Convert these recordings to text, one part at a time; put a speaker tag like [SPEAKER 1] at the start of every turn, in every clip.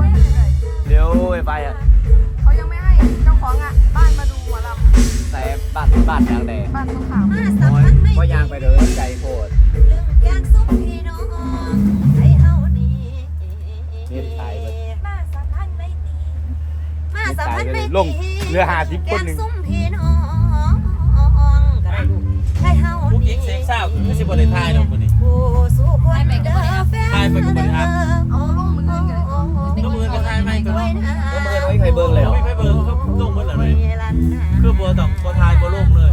[SPEAKER 1] โอ้ยไปอะ
[SPEAKER 2] เขายังไม่ให้เจ้าของอะ บ้านมาดูหมอล
[SPEAKER 1] แต่บ้านบ้านยางแดงำ
[SPEAKER 2] บ้านตรงขาม
[SPEAKER 3] มาสัม
[SPEAKER 1] โอ้ย
[SPEAKER 3] พันธ์ไม่
[SPEAKER 1] ก็ยางไปเลยใจโคตร
[SPEAKER 3] เรื่องแกงส้มพี่น้องให้เฮานี่
[SPEAKER 1] นี่ตายเบิด
[SPEAKER 3] มาสัมพันธ์ไม่ตีมาสัมพันธ์ไม่
[SPEAKER 1] ลงเรือ50คนหนึ่ง
[SPEAKER 3] แกส้มพี่น้องก็ได้ลูกให้เฮา
[SPEAKER 4] ผู้หญิ
[SPEAKER 3] นี่
[SPEAKER 4] งเสียงเศร้าคือสิบ่ได้ทายดอกคนนี้
[SPEAKER 3] ผู้สู้คนเด้อแฟน
[SPEAKER 4] ทายไปก็บ่ได้ครับ
[SPEAKER 2] เอ
[SPEAKER 1] ใครเบิ้งเลยเหรอ
[SPEAKER 4] ไม่ไปเบิ่งเขาลงหมดแล้วเลยคือบ่ต้องบ่ทายบ่ลงเลย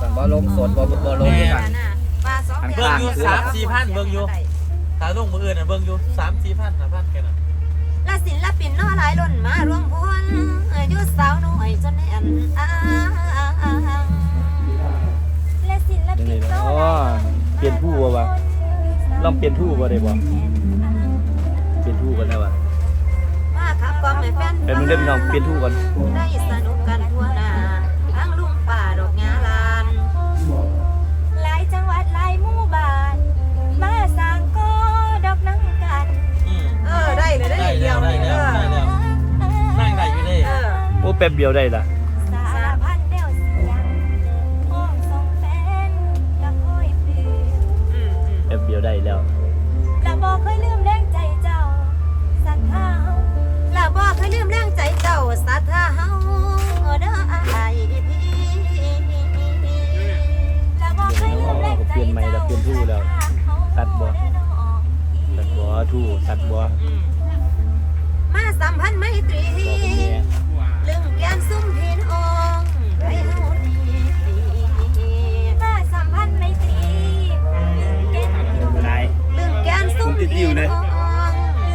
[SPEAKER 1] สันบ่ลงสดบ่บ่ลงด้วยกัน
[SPEAKER 4] เบิ่งอยู่3 4,000เบิ่งอยู่ถ้าลงมื้ออื่นน่ะเบิ่งอยู่3 4,000 5,000แค่นั้น
[SPEAKER 3] และศิลปินน้อหลายล้นมารวมพลอายุสาวน้อยจนแน่นอ้างและศิลปินน้อหลาย
[SPEAKER 1] เปลี่ยนผู้บ่วะลองเปลี่ยนผู้บ่ได้บ่เปลี่ยนผู้กันได้บ่ เป็นมึงได้พี่น้องเปลี่ยนผู้กัน
[SPEAKER 3] ได้สนุกกันทั่วหน้าทั้งลุงป่าดอกงาลาน หลายจังหวัดหลายหมู่บ้าน มาสร้างก็ดอกนังกัน
[SPEAKER 4] อืม
[SPEAKER 3] เออได้เลยได้
[SPEAKER 4] ได้
[SPEAKER 3] เดี
[SPEAKER 4] แล้
[SPEAKER 3] ยวว
[SPEAKER 4] ได้แล้วได้แล้วนั่งได้อยู่เด้
[SPEAKER 3] เออ
[SPEAKER 1] โอ้แป๊บเดียวได้ล่ะ
[SPEAKER 3] สารพันเดียวเสียงห้องส่งแฟนก็ค่อยปลื้ม
[SPEAKER 1] แป๊บเดียวได้แล้ว
[SPEAKER 3] เจ้า
[SPEAKER 1] ตัดบ่ตัดบ่ทู่ตัดบ่
[SPEAKER 3] มาสัมพันธ์ไมตรี
[SPEAKER 1] บอกกับแม่
[SPEAKER 3] เรื่องแกนซุ่มพี่น้องให้เฮานี่มาสัมพันธ์ไมตรีเรื่องแกน
[SPEAKER 1] นาย
[SPEAKER 3] เรื่องแกนซุ่มพี่น้อง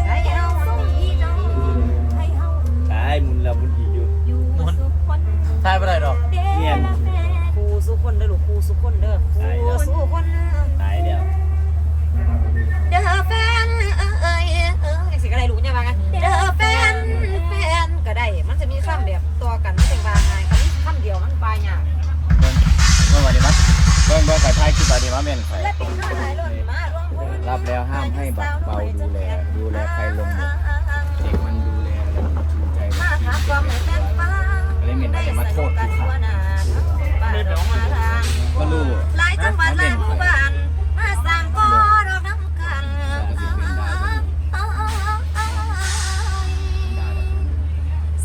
[SPEAKER 3] ให้เฮานี่ให้เฮา
[SPEAKER 1] ตายมุนแล้วมุนอีกอยู่
[SPEAKER 3] อยู่สุขคน
[SPEAKER 4] ทายบ่ได้ดอก
[SPEAKER 1] เนี่ย
[SPEAKER 3] ครูสุคนเด้อลูกครูสุคนเด้อครู อต
[SPEAKER 1] อนนี้มาแม่นไข่
[SPEAKER 3] และเป็นข้าหลายหล่นมารวมพล
[SPEAKER 1] รับแล้วห้ามให้บักเบาดูแล ดูแลใครลงหมดเด็กมันดูแลแล้วมันภูมิใจ
[SPEAKER 3] มาหาความให้แฟนฟัง
[SPEAKER 1] เลยเหม็นอะไรมาโทษกูค่ะก็รู้
[SPEAKER 3] หลายจังหวัดหลายหมู่บ้านมาสร้างก็ดอกน้ำกัน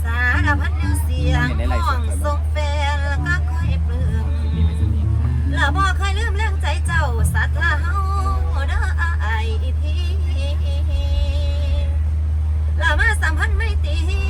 [SPEAKER 3] สารพัดแนวเสียงห้องส่ง แ